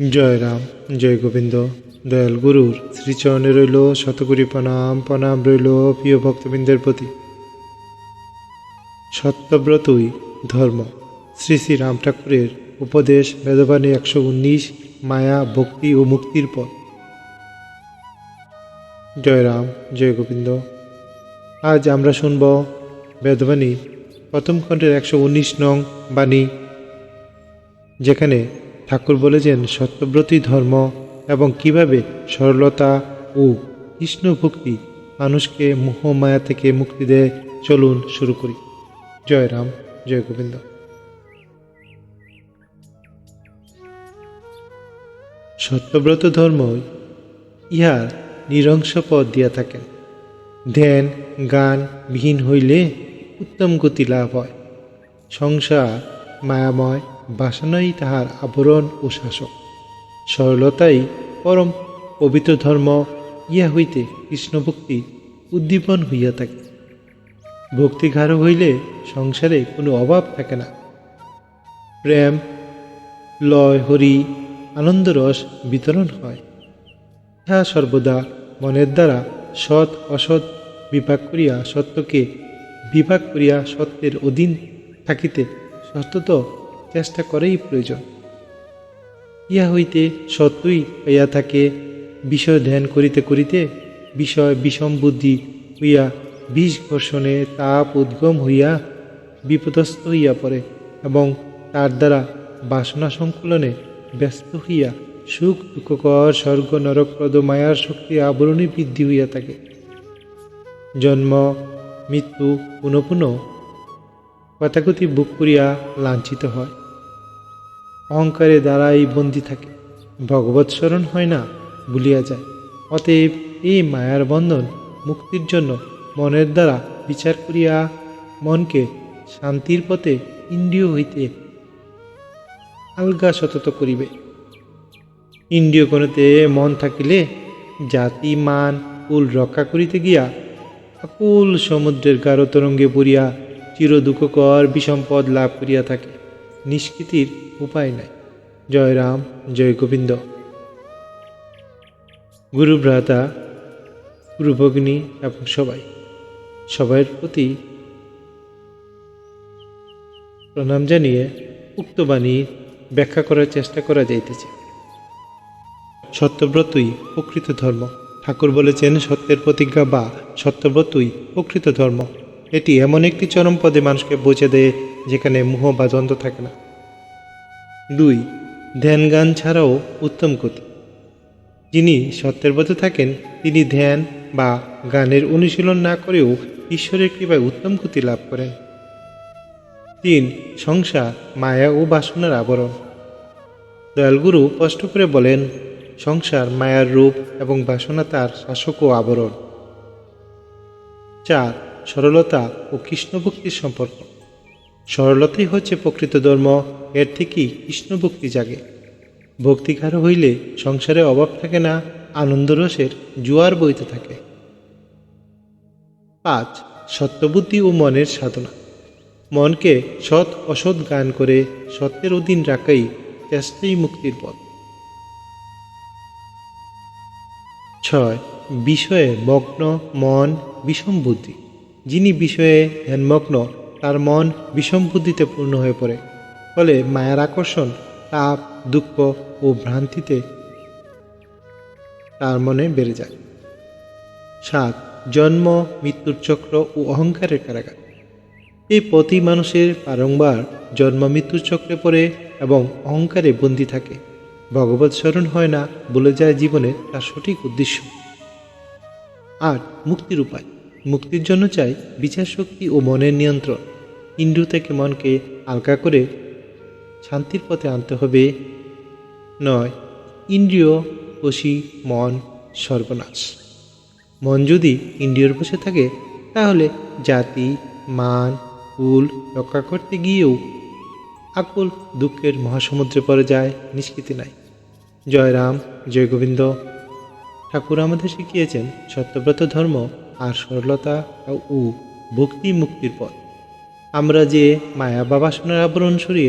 জয় রাম, জয় গোবিন্দ, দয়াল গুরুর, শ্রীচরণে রইল শতকরি প্রণাম প্রণাম রইল প্রিয় ভক্তবৃন্দের প্রতি। সত্যব্রতই ধর্ম। শ্রী শ্রী রাম ঠাকুরের উপদেশ বেদবাণী একশো উনিশ, মায়া, ভক্তি ও মুক্তির পথ। জয় রাম, জয় গোবিন্দ। আজ আমরা শুনব বেদবাণী প্রথম খণ্ডের একশো উনিশ নং বাণী, যেখানে ঠাকুর বলেছেন, সত্যব্রতী ধর্ম এবং কীভাবে সরলতা ও কৃষ্ণ ভক্তি মানুষকে মোহমায়া থেকে মুক্তি দেয়, চলুন শুরু করি। জয় রাম, জয় গোবিন্দ। সত্যব্রত ধর্ম ইহার নিরংশ পথ দিয়া থাকেন ধ্যান, গান বিহীন হইলে উত্তম গতি লাভ হয়। সংসার মায়াময় বাসনাই তাহার আবরণ ও শাসক। সরলতাই পরম পবিত্র ধর্ম, ইহা হইতে কৃষ্ণভক্তি উদ্দীপন হইয়া থাকে। ভক্তি গাঢ় হইলে সংসারে কোনো অভাব থাকে না। প্রেম, লয়, হরি, আনন্দরস বিতরণ হয়। ইহা সর্বদা মনের দ্বারা সৎ, অসৎ বিভাগ করিয়া সত্যকে বিভাগ করিয়া সত্যের অধীন থাকিতে সত্যত চেষ্টা করেই প্রয়োজন। ইহা হইতে সত্যই হইয়া থাকে, বিষয় ধ্যান করিতে করিতে বিষয় বিষম বুদ্ধি হইয়া বিষ ঘর্ষণে তাপ উদ্গম হইয়া বিপদস্ত হইয়া পড়ে এবং তার দ্বারা বাসনা সংকুলনে ব্যস্ত হইয়া সুখ, দুঃখকর, স্বর্গ, নরকপ্রদ, মায়ার শক্তি আবরণী বৃদ্ধি হইয়া থাকে। জন্ম, মৃত্যু পুনঃ পুনঃ বুক করিয়া লাঞ্ছিত হয়। অহংকারে দ্বারাই বন্দী থাকে। ভগবৎ স্মরণ হয় না, ভুলিয়া যায়। অতএব এই মায়ার বন্ধন মুক্তির জন্য মনের দ্বারা বিচার করিয়া মনকে শান্তির পথে ইন্দ্রিয় হইতে আলগা সতত করিবে। ইন্দ্রিয় কোণতে মন থাকিলে জাতি, মান, কুল রক্ষা করিতে গিয়া আকুল সমুদ্রের গাঢ় তরঙ্গে পড়িয়া চির দুঃখকর বিষম্পদ লাভ করিয়া থাকে। নিষ্কৃতির উপায় নাই। জয় রাম, জয় গোবিন্দ। গুরু ভ্রাতা গুরু ভগ্নী এবং সবাই সবার প্রতি প্রণাম জানিয়ে উক্ত বাণী ব্যাখ্যা করার চেষ্টা করা যাইতেছে। সত্যব্রতই প্রকৃত ধর্ম। ঠাকুর বলেছেন, সত্যের প্রতিজ্ঞা বা সত্যব্রতই প্রকৃত ধর্ম। এটি এমন একটি চরম পদে মানুষকে বোঝে দেয় যেখানে মোহ বা দ্বন্দ্ব থাকে না। দুই ধ্যান গান ছাড়াও উত্তম গতি। যিনি সত্যের পথে থাকেন, তিনি ধ্যান বা গানের অনুশীলন না করেও ঈশ্বরের কৃপায় উত্তম গতি লাভ করেন। তিন, সংসার, মায়া ও বাসনার আবরণ। দয়ালগুরু স্পষ্ট করে বলেন, সংসার, মায়ার রূপ এবং বাসনা তার শাসক ও আবরণ। চার, সরলতা ও কৃষ্ণভক্তির সম্পর্ক। সরলতাই হচ্ছে প্রকৃত ধর্ম, এর থেকেই কৃষ্ণ ভক্তি জাগে। ভক্তিকার হইলে সংসারে অভাব থাকে না, আনন্দরসের জোয়ার বইতে থাকে। পাঁচ, সত্যবুদ্ধি ও মনের সাধনা। মনকে সৎ অসৎ গান করে সত্যের অধীন রাখাই চেষ্টাই মুক্তির পথ। ছয়, বিষয়ে মগ্ন মন বিষম বুদ্ধি। যিনি বিষয়ে ধ্যানমগ্ন তার মন বিষম বুদ্ধিতে পূর্ণ হয়ে পড়ে। ফলে মায়ার আকর্ষণ, তাপ, দুঃখ ও ভ্রান্তিতে তার মনে বেড়ে যায়। সাত, জন্ম, মৃত্যুর চক্র ও অহংকারের কারাগার। এই প্রতি মানুষের বারংবার জন্ম, মৃত্যুর চক্রে পড়ে এবং অহংকারে বন্দী থাকে। ভগবত স্মরণ হয় না বলে যায় জীবনের তার সঠিক উদ্দেশ্য। আট, মুক্তির উপায়। মুক্তির জন্য চাই বিচার শক্তি ও মনের নিয়ন্ত্রণ। ইন্দ্র থেকে মনকে আলগা করে শান্তির পথে আনতে হবে। নয়, ইন্দ্রিয় বশী মন সর্বনাশ। মন যদি ইন্দ্রিয়র বসে থাকে, তাহলে জাতি, মান, কুল রক্ষা করতে গিয়েও আকুল দুঃখের মহাসমুদ্রে পড়ে যায়, নিষ্কৃতি নাই। জয় রাম জয় গোবিন্দ ঠাকুর আমাদের শিখিয়েছেন সত্যব্রত ধর্ম আর সরলতা ও ভক্তি মুক্তির পথ। আমরা যে মায়া বা বাসনার আবরণ সরিয়ে